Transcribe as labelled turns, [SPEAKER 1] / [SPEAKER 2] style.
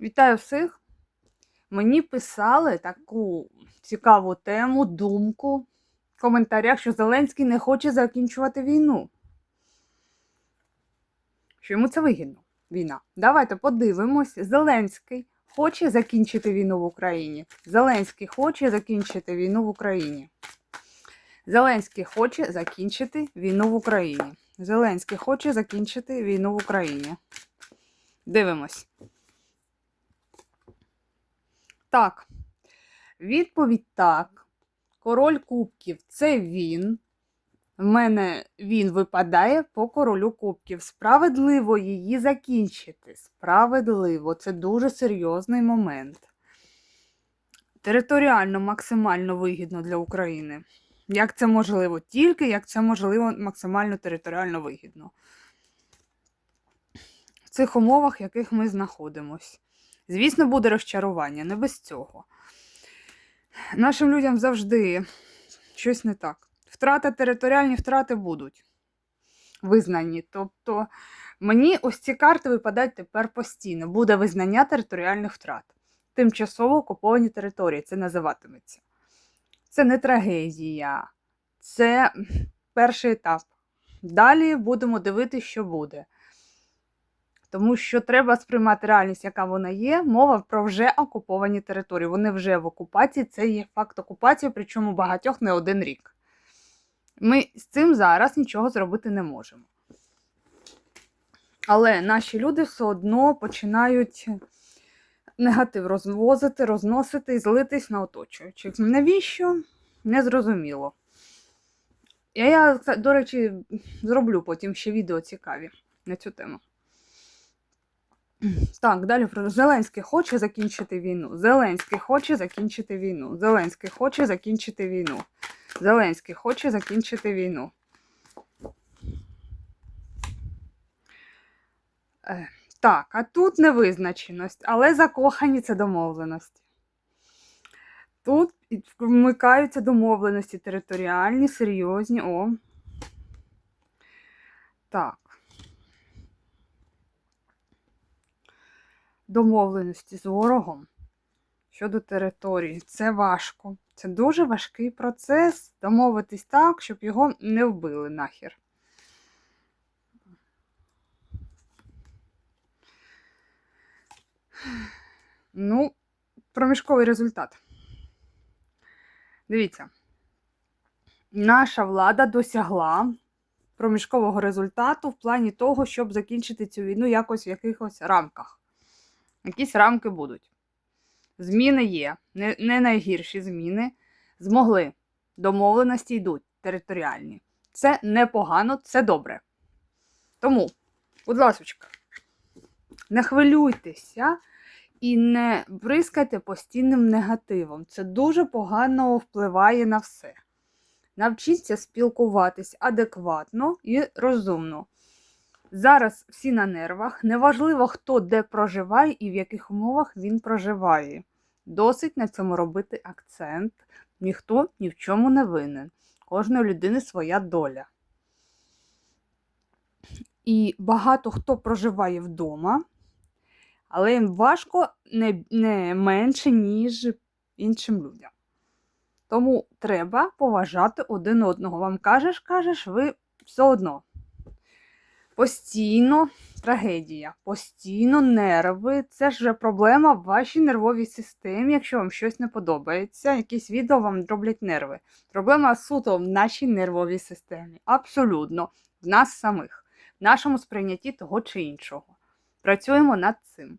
[SPEAKER 1] Вітаю всіх! Мені писали таку цікаву тему, думку в коментарях, що Зеленський не хоче закінчувати війну. Що йому це вигідно, війна. Давайте подивимось. Зеленський хоче закінчити війну в Україні. Зеленський хоче закінчити війну в Україні. Зеленський хоче закінчити війну в Україні. Зеленський хоче закінчити війну в Україні. Дивимось. Так. Відповідь так. Король кубків це він. В мене він випадає по королю кубків. Справедливо її закінчити. Справедливо. Це дуже серйозний момент. Територіально максимально вигідно для України. Як це можливо? Тільки як це можливо максимально територіально вигідно. В цих умовах, в яких ми знаходимось. Звісно, буде розчарування, не без цього. Нашим людям завжди щось не так. Втрати, територіальні втрати будуть визнані. Тобто мені ось ці карти випадають тепер постійно. Буде визнання територіальних втрат. Тимчасово окуповані території, це називатиметься. Це не трагедія, це перший етап. Далі будемо дивитися, що буде. Тому що треба сприймати реальність, яка вона є. Мова про вже окуповані території. Вони вже в окупації, це є факт окупації, причому багатьох не один рік. Ми з цим зараз нічого зробити не можемо. Але наші люди все одно починають негатив розвозити, розносити і злитись на оточуючих. Навіщо? Незрозуміло. Я, я, до речі, зроблю потім ще відео цікаві на цю тему. Так, далі про Зеленський хоче закінчити війну. Зеленський хоче закінчити війну. Зеленський хоче закінчити війну. Зеленський хоче закінчити війну. Е, так, а тут невизначеність, але закохані це домовленості. Тут вмикаються домовленості територіальні, серйозні. О. Так. Домовленості з ворогом щодо території. Це важко. Це дуже важкий процес домовитись так, щоб його не вбили нахер. Ну, проміжковий результат. Дивіться, наша влада досягла проміжкового результату в плані того, щоб закінчити цю війну якось в якихось рамках. Якісь рамки будуть. Зміни є, не, не найгірші зміни. Змогли. Домовленості йдуть територіальні. Це непогано, це добре. Тому, будь ласка, не хвилюйтеся і не бризкайте постійним негативом. Це дуже погано впливає на все. Навчіться спілкуватись адекватно і розумно. Зараз всі на нервах. Неважливо, хто де проживає і в яких умовах він проживає. Досить на цьому робити акцент. Ніхто ні в чому не винен. Кожної людини своя доля. І багато хто проживає вдома, але їм важко не, не менше, ніж іншим людям. Тому треба поважати один одного. Вам кажеш, кажеш, ви все одно. Постійно трагедія, постійно нерви. Це ж проблема в вашій нервовій системі, якщо вам щось не подобається, якісь відео вам роблять нерви. Проблема суто в нашій нервовій системі. Абсолютно, в нас самих, в нашому сприйнятті того чи іншого. Працюємо над цим.